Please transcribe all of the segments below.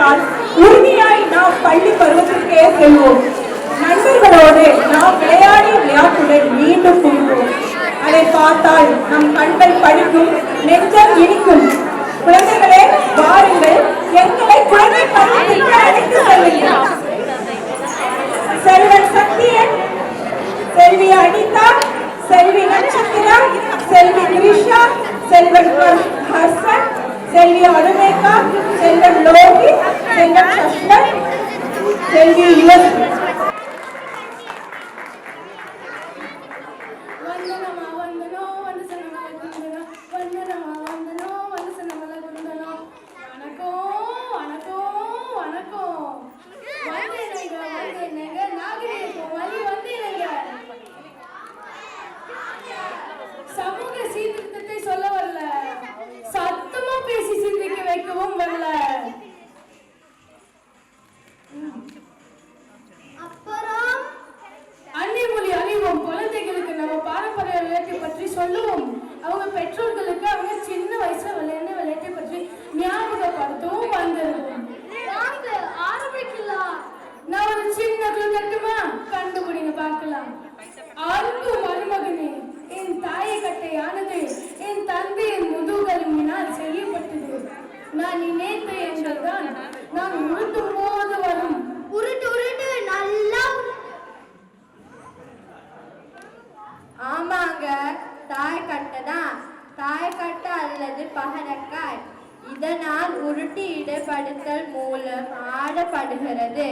என்றால் உறுதியாய் நாம் பள்ளி பருவத்திற்கே செல்வோம். நண்பர்களோடு நாம் விளையாடிய விளையாட்டுடன் மீண்டும் கூறுவோம் அதை பார்த்தால் நம் கண்கள் படிக்கும் நெஞ்சம் இனிக்கும். குழந்தைகளே வாருங்கள். எங்களை குழந்தை பருவத்திற்கு அழைத்து செல்லுங்கள். செல்வன் சக்தியன் செல்வி அனிதா செல்வி நட்சத்திரா செல்வி கிரிஷா செல்வன் ஹர்ஷன் செல்வி அனுமேகா செல்வன் லோகி செல்வன் சஷ்வன் செல்வி யுவன் நான் நினைத்த எங்கள் தான் நான் உருட்டும் போது வரும். உருட்டு உருட்டு நல்லா ஆமாங்க தாயக்கட்டை தான் தாயக்கட்டை அல்லது பகடக்காய் இதனால் உருட்டி இடப்படுத்தல் மூலம் ஆடப்படுகிறது.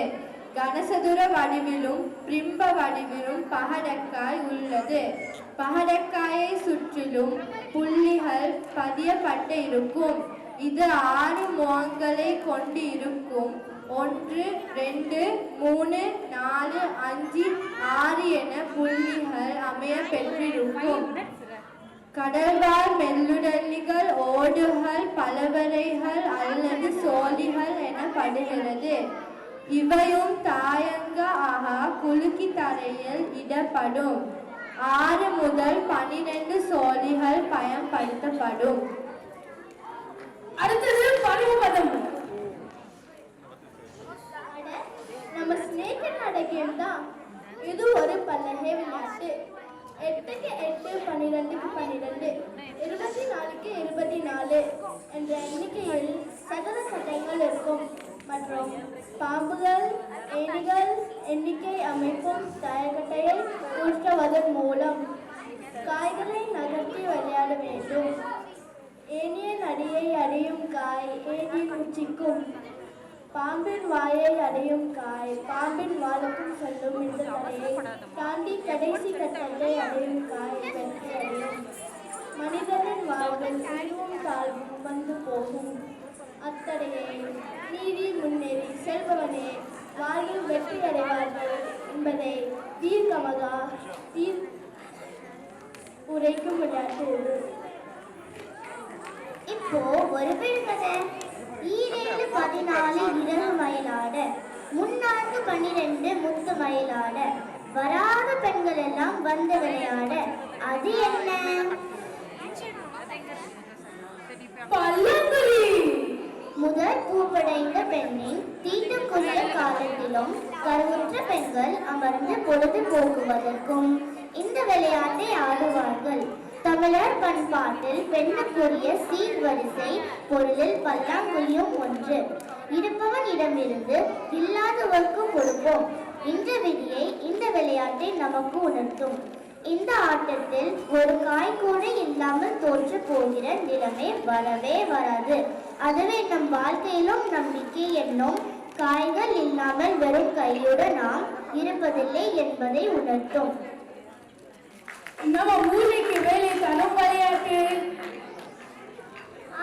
கனசதுர வடிவிலும் பிம்ப வடிவிலும் பகடக்காய் உள்ளது. பகடக்காயை சுற்றிலும் புள்ளிகள் பதியப்பட்டு இருக்கும். இது ஆறு முகங்களை கொண்டு இருக்கும் ஒன்று ரெண்டு மூணு நாலு அஞ்சு ஆறு என புள்ளிகள் அமைய பெற்றிருக்கும். கடல்வாழ் மெல்லுடல்லிகள் ஓடுகள் பலவரைகள் அல்லது சோழிகள் எனப்படுகிறது. இவையும் தாயங்க ஆக குலுக்கி தரையில் இடப்படும். ஆறு முதல் பன்னிரண்டு சோழிகள் பயன்படுத்தப்படும். அடுத்தது பருவபதம் நம்ம ஸ்னேக் அண்ட் கேம் தான். இது ஒரு பல்லகை விளையாட்டு எட்டுக்கு எட்டு பன்னிரெண்டுக்கு பன்னிரெண்டு இருபத்தி நாலுக்கு இருபத்தி நாலு என்ற எண்ணிக்கையில் சதுர சட்டங்கள் இருக்கும். மற்றும் பாம்புகள் ஏணிகள் எண்ணிக்கை அமைப்பும் தயக்கட்டையை ஊற்றுவதன் மூலம் காய்களை நகர்த்தி விளையாட வேண்டும். ஏனியன் அடியை அடையும் காய் ஏனியன் உச்சிக்கும். பாம்பின் வாயை அடையும் காய் பாம்பின் வாலுக்கும் சொல்லும் இந்த தடையை தாண்டி கடைசி கட்டத்தை அடையும் காய் வெற்றி அடையும் மனிதனின் வாழ்வில் உருவும் தாழ்வும் வந்து போகும். அத்தடையை நீதி முன்னேறி செல்பவனே வாழ்வில் வெற்றி அடைவார்கள் என்பதை தீர்க்கமகா தீர் உரைக்கும் விளையாட்டு இப்போ ஒரு பெண் கதை. ஈரேழு பதினாலு இரவு மயிலாட முன்னான்கு பன்னிரெண்டு முத்து மயிலாட. வராத பெண்கள் எல்லாம் வந்து விளையாட அது என்ன? முதல் பூப்படைந்த பெண்ணின் கொண்ட காலத்திலும் கருவுற்ற பெண்கள் அமர்ந்து பொழுது போக்குவதற்கும் இந்த விளையாட்டை ஆடுவார்கள். தமிழர் பண்பாட்டில் பெண்ணுக்குரிய சீர்வரிசை பொருளில் பல்லாங்குழியும் ஒன்று. இருப்பவனிடமிருந்து இல்லாதவர்க்கு கொடுப்போம். இந்த விதியை இந்த விளையாட்டை நமக்கு உணர்த்தும். இந்த ஆட்டத்தில் ஒரு காய் கூட இல்லாமல் தோற்று போகிற நிலைமை வரவே வராது. அதுவே நம் வாழ்க்கையிலும் நம்பிக்கை என்னும் காய்கள் இல்லாமல் வெறும் கையுடன் நாம் இருப்பதில்லை என்பதை உணர்த்தும். நம்ம மூளைக்கு வேலை தரும் விளையாட்டு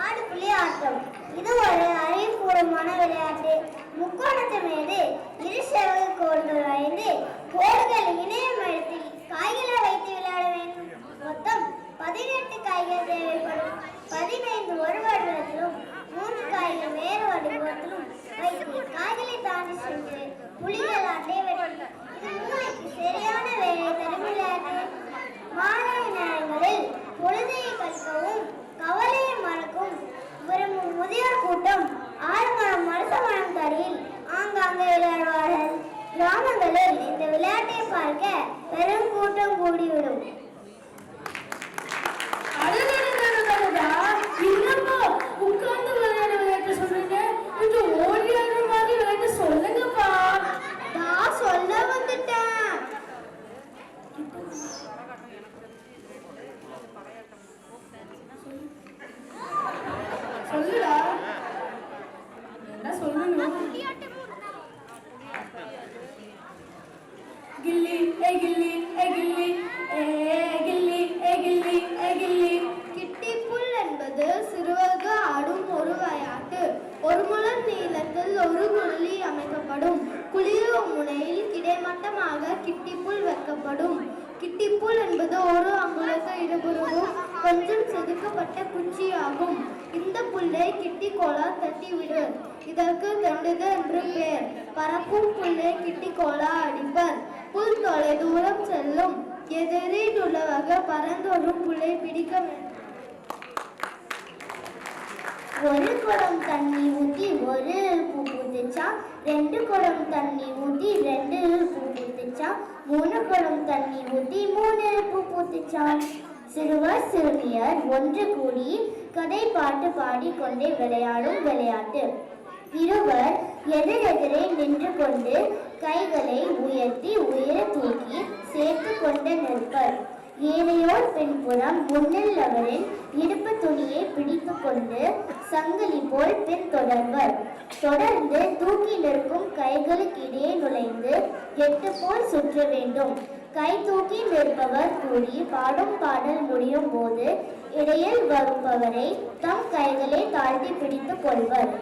ஆடு புலி ஆட்டம் இது ஒரு அறிவுபூர்வமான விளையாட்டு. முக்கோணத்து மீது இரு செவகு கொண்டு வரைந்து கோடுகள் இணையம் எடுத்து காய்களை வைத்து விளையாட வேண்டும். மொத்தம் பதினெட்டு காய்கள் தேவைப்படும். பதினைந்து ஒரு வடிவத்திலும் மூன்று காய்கள் வேறு வடிவத்திலும் வைத்து காய்களை தாண்டி சென்று புலிகள் ஆட்டை வெட்டி இது மூளைக்கு சரியான வேலை தரும் விளையாட்டு மாலை நேரங்களில் பொழுதை கற்கவும் கவலையை மறக்கவும் கிராமங்களில் இந்த விளையாட்டை பார்க்க பெரும் கூட்டம் கூடிவிடும் அடடடடடடடா, என்னப்பா உட்கார்ந்து விளையாட விளையாட்டு சொல்றீங்க கொஞ்சம் ஓடி ஆடுற மாதிரி விளையாட்டு சொல்லுங்கப்பா நான் சொல்ல வந்துட்டேன் சொல்லுடா என்ன சொல்லணும் கில்லி ஏ கில்லி ஏ கில்லி ஏ கில்லி ஏ கில்லி ஏ கில்லி கிட்டிப்புல் என்பது சிறுவர்கள் ஆடும் ஒரு விளையாட்டு ஒரு முழம் நீளத்தில் ஒரு குழலி அமைக்கப்படும். குளிர் முனையில் கிடைமட்டமாக கிட்டிப்புல் வைக்கப்படும். கிட்டிப்புல் என்பது ஒரு அங்குலத்தை இருபுறமும் கொஞ்சம் செதுக்கப்பட்ட குச்சியாகும். புல்லை கிட்டி கோலா தட்டிவிடு. இதற்கு தண்டுது என்று பெயர். பறக்கும் புல்லை கிட்டி கோலா அடிப்பர். புல் தொலை தூரம் செல்லும். எதிரில் உள்ளவர்கள் பறந்தோடும் புல்லை பிடிக்க வேண்டும். ஒரு குடம் தண்ணி ஊத்தி ஒரு பூ பூத்துச்சான் ரெண்டு குடம் தண்ணி ஊத்தி ரெண்டு பூ பூத்துச்சான் மூணு குடம் தண்ணி ஊத்தி மூணு பூ பூத்துச்சான் சிறுவர் சிறுமியர் ஒன்று கூடி கதை பாட்டு பாடிக்கொண்டே விளையாடும் விளையாட்டு. இருவர் எதிரெதிரே நின்று கொண்டு கைகளை உயர்த்தி உயர தூக்கி சேர்த்து கொண்டு நிற்பர். ஏனையோர் பின்புறம் முன்னில்லவரின் இடுப்பு துணியை பிடித்து கொண்டு சங்கிலி போல் பின்தொடர்வர் தொடர்ந்து தூக்கி நிற்கும் கைகளுக்கு இடையே நுழைந்து எட்டு போல் சுற்ற வேண்டும். கை தூக்கி நிற்பவர் கூறி பாடும் பாடல் முடியும் போது இடையில் வருபவரை தம் கைகளை தாழ்த்தி பிடித்துக் கொள்வர்.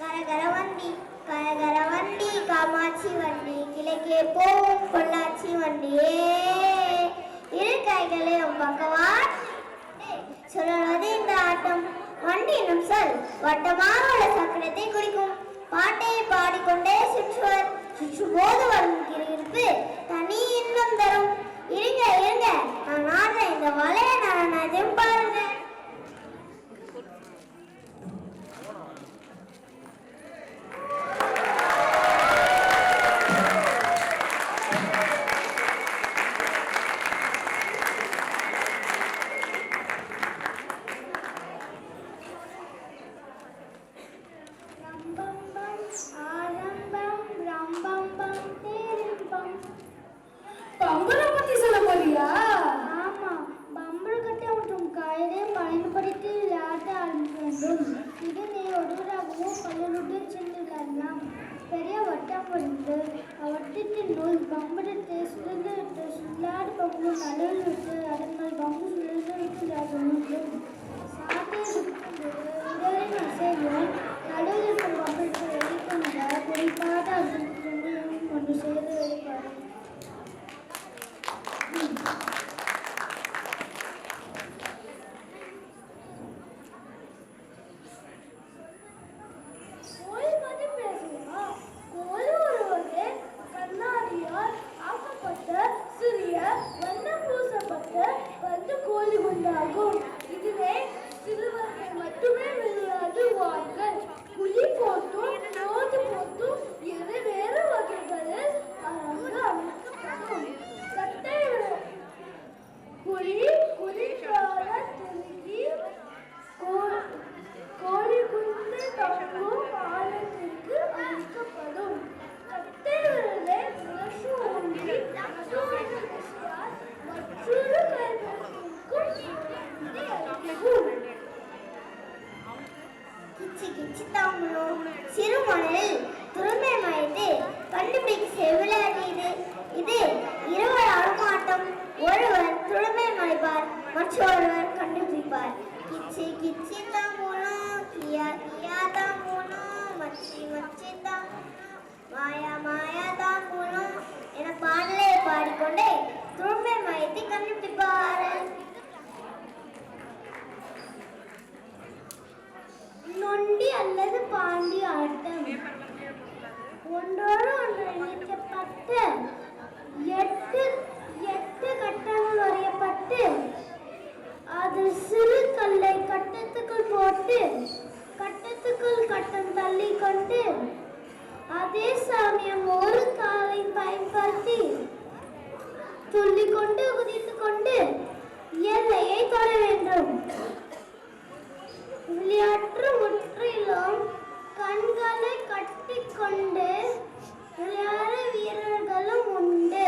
கரகர வண்டி கரகர வண்டி காமாட்சி வண்டி கிழக்கே போகும் பொள்ளாச்சி வண்டியே. இரு கைகளை பக்கவாட். சொல்லுவது இந்த ஆட்டம். வண்டி என்னும் சொல் வட்டமாக உள்ள சக்கரத்தை குறிக்கும். பாட்டை பாடிக்கொண்டே சுற்றுவர். சுற்றும்போது வரும் கிரியிருப்பு தனி இன்பம் தரும். இருங்க இருங்க. நான் ஆடுற இந்த வளைய மணலில் துருமை மயத்து கண்டுபிடிக்க விளையாடியது இது. இருவர் ஆட்டம் ஒருவர் துருமை மற்றொருவர் கண்டுபிடிப்பார் கிச்சி கிச்சி தாம்பலம் கியா கியா தாம்பலம் மச்சி மச்சி தாம்பலம் மாயா மாயா தாம்பலம் என பாடலை பாடிக்கொண்டே துருமை மயத்தை கண்டுபிடிப்பார். அதே சமயம் ஒரு காலை பயன்படுத்தி துள்ளிக்கொண்டு குதித்து கொண்டு எல்லையை தொட வேண்டும். விளையாட்டு முற்றிலும் கண்களை கட்டிக்கொண்டு விளையாட வீரர்களும் உண்டு.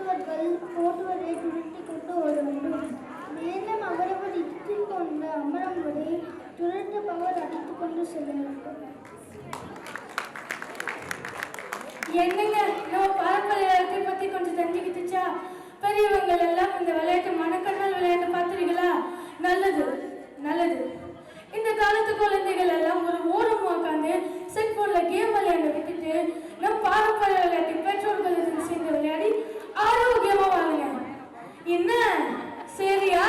பட்டவர்கள் போட்டுவதை துருட்டி கொண்டு ஓட வேண்டும் மேலும் அவரவர் இடித்துக் கொண்டு அமரும்படி துரட்டுபவர் அடித்துக் கொண்டு செல்ல வேண்டும் என்னங்க நம்ம பாரம்பரிய விளையாட்டை பத்தி கொஞ்சம் தெரிஞ்சுக்கிட்டுச்சா பெரியவங்க எல்லாம் இந்த விளையாட்டு மனக்கண்ணால் விளையாட்டு பார்த்துருக்கீங்களா நல்லது நல்லது. இந்த காலத்து குழந்தைகள் எல்லாம் ஒரு ஓரமா உட்காந்து செல்போன்ல கேம் விளையாட விட்டுட்டு நம் பாரம்பரிய விளையாட்டு பெற்றோர்கள் இது ஆரோக்கியமா வாழுங்க. என்ன? சரியா?